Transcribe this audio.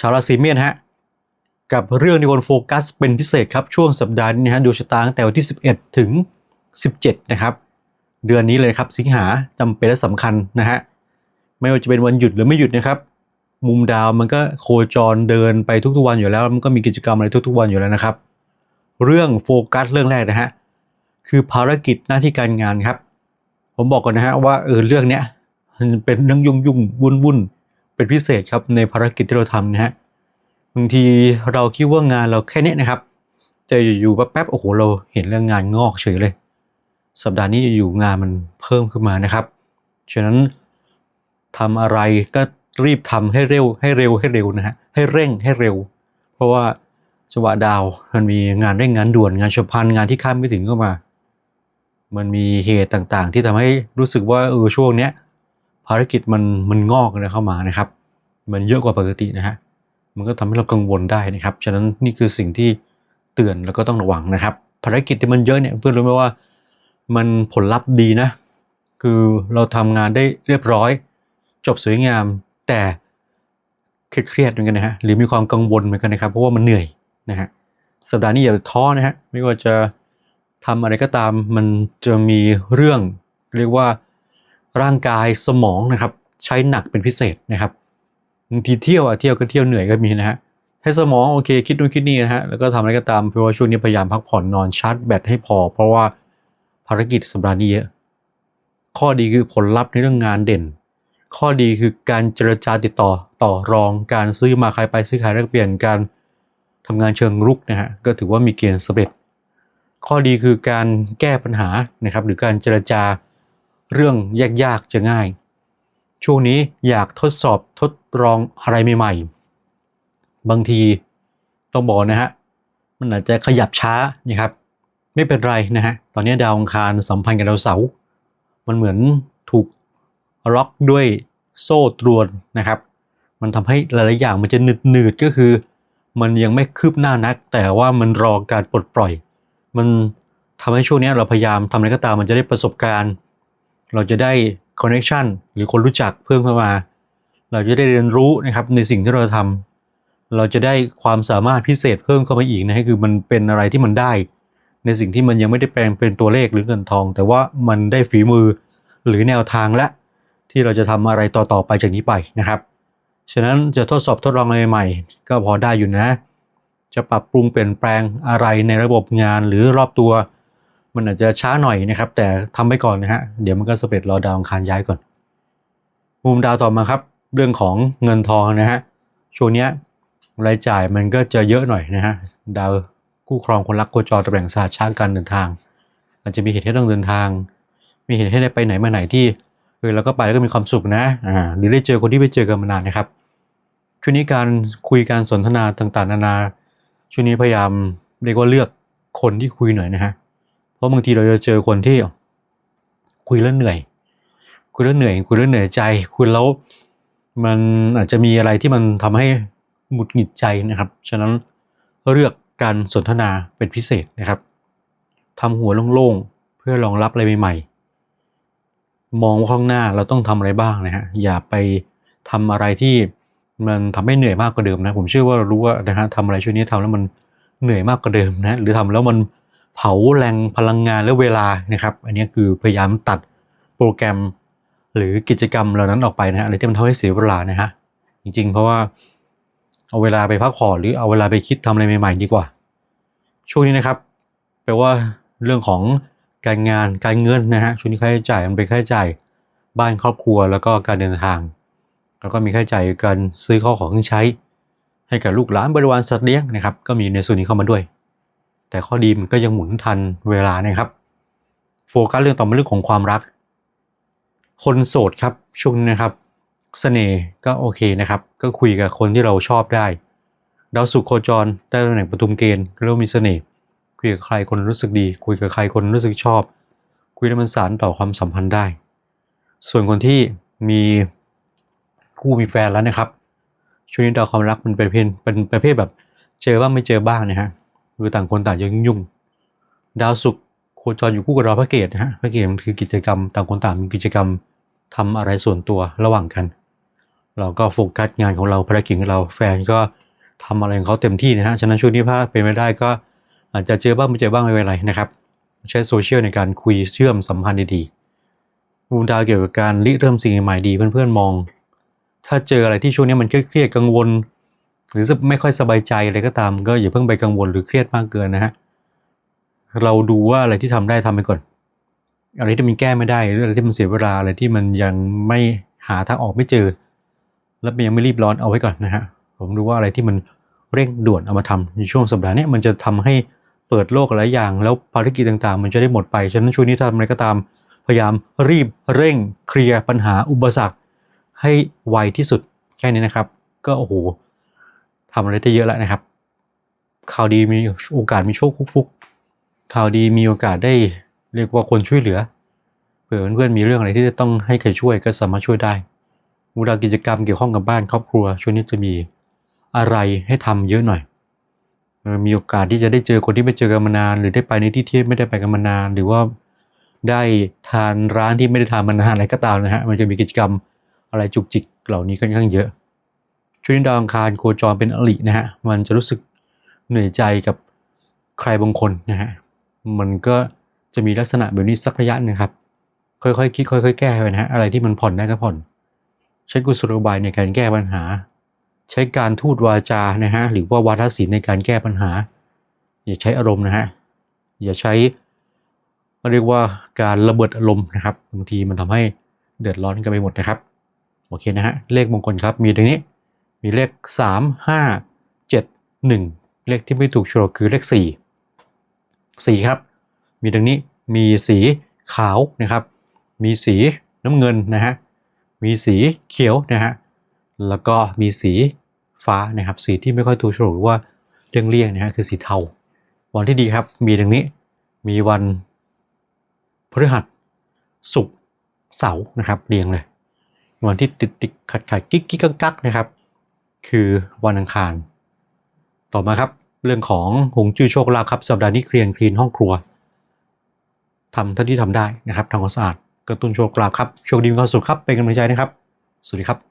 ชาวราศีเมษฮะกับเรื่องที่คนโฟกัสเป็นพิเศษครับช่วงสัปดาห์นี้นะฮะดวงชะตาตั้งแต่วันที่ 11 ถึง 17 นะครับ เดือนนี้เลยครับสิงหาจำเป็นและสำคัญนะฮะไม่ว่าจะเป็นวันหยุดหรือไม่หยุดนะครับ มุมดาวมันก็โคจรเดินไปทุกๆวันอยู่แล้ว มันก็มีกิจกรรมอะไรทุกๆวันอยู่แล้วนะครับ เรื่องโฟกัสเรื่องแรกนะฮะคือภารกิจหน้าที่การงานครับ ผมบอกก่อนนะฮะว่าเออเรื่องเนี้ยมันเป็นเรื่องยุ่งยุ่งวุ่นวุ่นๆ เป็นพิเศษครับในภารกิจที่เราทำนะฮะบางทีเราคิดว่างานเราแค่เนี้ยนะครับแต่อยู่ๆแป๊บๆโอ้โหเราเห็นเรื่องงานงอกเฉยเลย สัปดาห์นี้อยู่งานมันเพิ่มขึ้นมานะครับฉะนั้นทำอะไรก็รีบทำให้เร็วให้เร็วให้เร็วนะฮะให้เร่งให้เร็ว เพราะว่าจังหวะดาวมันมีงานเร่งงานด่วนงานฉุบพลันงานที่คาดไม่ถึงเข้ามา มันมีเหตุต่างๆ ที่ทำให้รู้สึกว่าเออช่วงเนี้ย ภารกิจมันมันงอกเลยเข้ามานะครับ มันเยอะกว่าปกตินะฮะมันก็ทำให้เรากังวลได้นะครับ ฉะนั้นนี่คือสิ่งที่เตือนแล้วก็ต้องระวังนะครับ ภารกิจที่มันเยอะเนี่ยเพื่อนรู้ไหมว่ามันผลลัพธ์ดีนะ คือเราทำงานได้เรียบร้อย จบสวยงาม แต่เครียดเหมือนกันนะฮะหรือมีความกังวลเหมือนกันนะครับ เพราะว่ามันเหนื่อยนะฮะสัปดาห์นี้อย่าท้อนะฮะไม่ว่าจะทำอะไรก็ตามมันจะมีเรื่องเรียกว่า ร่างกายสมองนะครับใช้หนักเป็นพิเศษนะครับบางทีเที่ยวอะเที่ยวก็เที่ยวเหนื่อยก็มีนะฮะให้สมองโอเคคิดนู่นคิดนี่นะฮะแล้วก็ทำอะไรก็ตามเพราะว่าช่วงนี้พยายามพักผ่อนนอนชาร์จแบตให้พอ เพราะว่าภารกิจสัปดาห์นี้เยอะข้อดีคือผลลัพธ์ในเรื่องงานเด่น ข้อดีคือการเจรจาติดต่อต่อรองการซื้อมาขายไปซื้อขายแลกเปลี่ยนการทำงานเชิงรุกนะฮะก็ถือว่ามีเกณฑ์สำเร็จ ข้อดีคือการแก้ปัญหานะครับหรือการเจรจา เรื่องยากๆจะง่าย ช่วงนี้อยากทดสอบทดลองอะไรใหม่ๆ บางทีต้องบอกนะฮะ มันอาจจะขยับช้านะครับ ไม่เป็นไรนะฮะ ตอนนี้ดาวอังคารสัมพันธ์กับดาวเสาร์มันเหมือนถูกล็อกด้วยโซ่ตรวนนะครับ มันทำให้หลายๆอย่างมันจะหนืดหนืดๆก็คือ มันยังไม่คืบหน้านัก แต่ว่ามันรอการปลดปล่อย มันทำให้ช่วงนี้เราพยายามทำอะไรก็ตามมันจะได้ประสบการณ์ เราจะได้คอนเน c t ชันหรือคนรู้จักเพิ่มเข้ามา เราจะได้เรียนรู้นะครับในสิ่งที่เราทำเราจะได้ความสามารถพิเศษเพิ่มเข้ามาอีกนะคือมันเป็นอะไรที่มันได้ ในสิ่งที่มันยังไม่ได้แปลงเป็นตัวเลขหรือเงินทอง แต่ว่ามันได้ฝีมือหรือแนวทางและ ที่เราจะทำอะไรต่อๆไปจากนี้ไปนะครับฉะนั้นจะทดสอบทดลองอะไรใหม่ ก็พอได้อยู่นะ จะปรับปรุงเปลี่ยนแปลงอะไรในระบบงานหรือรอบตัว มันอาจจะช้าหน่อยนะครับ แต่ทำไปก่อนนะฮะเดี๋ยวมันก็สเร็จรอดาวอังคารย้ายก่อน มุมดาวต่อมาครับ เรื่องของเงินทองนะฮะช่วงเนี้ยรายจ่ายมันก็จะเยอะหน่อยนะฮะดาวคู่ครองคนรักโคจรตำแหน่งศาสตร์ช้างการเดินทาง อาจจะมีเหตุให้ต้องเดินทาง มีเหตุให้ได้ไปไหนมาไหนที่เออเราก็ไปแล้วก็มีความสุขนะอ่าหรือได้เจอคนที่ไม่เจอกันมานานนะครับช่วงนี้การคุยการสนทนาต่างๆ นานาช่วงนี้พยายามเรียกว่าเลือกคนที่คุยหน่อยนะฮะ เพราะบางทีเราจะเจอคนที่ คุยแล้วเหนื่อย คุยแล้วเหนื่อย คุยแล้วเหนื่อยใจ คุยแล้วมันอาจจะมีอะไรที่มันทำให้หงุดหงิดใจนะครับ ฉะนั้นเลือกการสนทนาเป็นพิเศษนะครับทำหัวโล่งๆ เพื่อรองรับอะไรใหม่ๆ มองว่าข้างหน้าเราต้องทำอะไรบ้างนะฮะ อย่าไปทำอะไรที่มันทำให้เหนื่อยมากกว่าเดิมนะ ผมเชื่อว่าเรารู้ว่านะฮะทำอะไรช่วงนี้ทำแล้วมันเหนื่อยมากกว่าเดิมนะ หรือทำแล้วมัน เผาแรงพลังงานและเวลานะครับ อันนี้คือพยายามตัดโปรแกรมหรือกิจกรรมเหล่านั้นออกไปนะฮะอะไรที่มันทำให้เสียเวลานะฮะจริงๆ เพราะว่าเอาเวลาไปพักผ่อนหรือเอาเวลาไปคิดทำอะไรใหม่ๆดีกว่า ช่วงนี้นะครับแปลว่าเรื่องของการงานการเงินนะฮะช่วงนี้ค่าใช้จ่ายมันเป็นค่าใช้จ่ายบ้านครอบครัวแล้วก็การเดินทาง แล้วก็มีค่าใช้จ่ายการซื้อข้าวของเครื่องใช้ ให้กับลูกหลานบริวารสัตว์เลี้ยงนะครับ ก็มีในส่วนนี้เข้ามาด้วย แต่ข้อดีมันก็ยังหมุนทันเวลานะครับ โฟกัสเรื่องต่อมาเรื่องของความรัก คนโสดครับช่วงนี้นะครับเสน่ห์ก็โอเคนะครับ ก็คุยกับคนที่เราชอบได้ ดาวสุขโคจรได้ตำแหน่งประทุมเกณฑ์ก็เรียกว่ามีเสน่ห์คุยกับใครคนรู้สึกดี คุยกับใครคนรู้สึกชอบ คุยแล้วมันสานต่อความสัมพันธ์ได้ ส่วนคนที่มีคู่มีแฟนแล้วนะครับช่วงนี้ดาวความรักมันเป็นเพนเป็นประเภทแบบเจอบ้างไม่เจอบ้างนะฮะ คือต่างคนต่างยังยุ่ง ดาวศุกร์โคจรอยู่คู่กับดาวพระเกตนะฮะพระเกตมันคือกิจกรรม ต่างคนต่างมีกิจกรรมทำอะไรส่วนตัวระหว่างกัน เราก็โฟกัสงานของเราภารกิจของเราแฟนก็ทำอะไรของเขาเต็มที่นะฮะฉะนั้นช่วงนี้ถ้าเป็นไม่ได้ก็อาจจะเจอบ้างไม่เจอบ้างไม่เป็นไรนะครับ ใช้โซเชียลในการคุยเชื่อมสัมพันธ์ดีๆมูลดาวเกี่ยวกับการริเริ่มสิ่งใหม่ดีเพื่อนๆมอง ถ้าเจออะไรที่ช่วงนี้มันเครียดกังวล หรือไม่ค่อยสบายใจอะไรก็ตาม ก็อย่าเพิ่งไปกังวลหรือเครียดมากเกินนะฮะเราดูว่าอะไรที่ทำได้ทำไปก่อนอะไรที่มันแก้ไม่ได้หรืออะไรที่มันเสียเวลาอะไรที่มันยังไม่หาทางออกไม่เจอ แล้วมันยังไม่รีบร้อนเอาไว้ก่อนนะฮะผมดูว่าอะไรที่มันเร่งด่วนเอามาทำในช่วงสัปดาห์นี้มันจะทำให้เปิดโลกหลายอย่าง แล้วภารกิจต่างๆ มันจะได้หมดไปฉะนั้นช่วงนี้ถ้าทำอะไรก็ตาม พยายามรีบเร่งเคลียร์ปัญหาอุปสรรคให้ไวที่สุดแค่นี้นะครับ ก็โอ้โห ทำอะไรได้เยอะแล้วนะครับข่าวดีมีโอกาสมีโชคฟุกๆข่าวดีมีโอกาสได้เรียกว่าคนช่วยเหลือเผื่อเพื่อนๆมีเรื่องอะไรที่จะต้องให้ใครช่วยก็สามารถช่วยได้มูลกิจกรรมเกี่ยวข้องกับบ้านครอบครัวช่วงนี้จะมีอะไรให้ทำเยอะหน่อยมีโอกาสที่จะได้เจอคนที่ไม่เจอกันมานาน หรือได้ไปในที่ที่ไม่ได้ไปกันมานาน หรือว่าได้ทานร้านที่ไม่ได้ทานมานานอะไรก็ตามนะฮะมันจะมีกิจกรรมอะไรจุกจิกเหล่านี้ค่อนข้างเยอะ ช่วงนี้ดาวอังคารโคจรเป็นอรินะฮะมันจะรู้สึกเหนื่อยใจกับใครบางคนนะฮะมันก็จะมีลักษณะแบบนี้สักระยะหนึงครับค่อยๆคิดค่อย ๆ แก้ไปนะฮะอะไรที่มันผ่อนได้ก็ผ่อน ใช้กุศโลบายในการแก้ปัญหา ใช้การทูตวาจานะฮะหรือว่าวาทศิลป์ในการแก้ปัญหา อย่าใช้อารมณ์นะฮะอย่าใช้เรียกว่าการระเบิดอารมณ์นะครับบางทีมันทำให้เดือดร้อนกันไปหมดนะครับโอเคนะฮะเลขมงคลครับมีดังนี้ มีเลขสามห้าเจ็ดหนึ่งเลขที่ไม่ถูกโฉลกคือเลขสี่สีครับ มีดังนี้มีสีขาวนะครับ มีสีน้ำเงินนะฮะ มีสีเขียวนะฮะ แล้วก็มีสีฟ้านะครับ สีที่ไม่ค่อยถูกโฉลกหรือว่าเลี่ยงเลี่ยงนะฮะคือสีเทา วันที่ดีครับ มีดังนี้ มีวันพฤหัสศุกร์เสาร์นะครับเรียงเลย วันที่ติดติดขัดขัดกิ๊กกิ๊กกักกักนะครับ คือวันอังคาร ต่อมาครับ เรื่องของหงจุ้ยโชคลาภครับสัปดาห์นี้เคลียร์คลีนห้องครัวทำเท่าที่ทำได้นะครับทำความสะอาดกระตุ้นโชคลาภครับโชคดีมีความสุขครับเป็นกำลังใจนะครับ สวัสดีครับ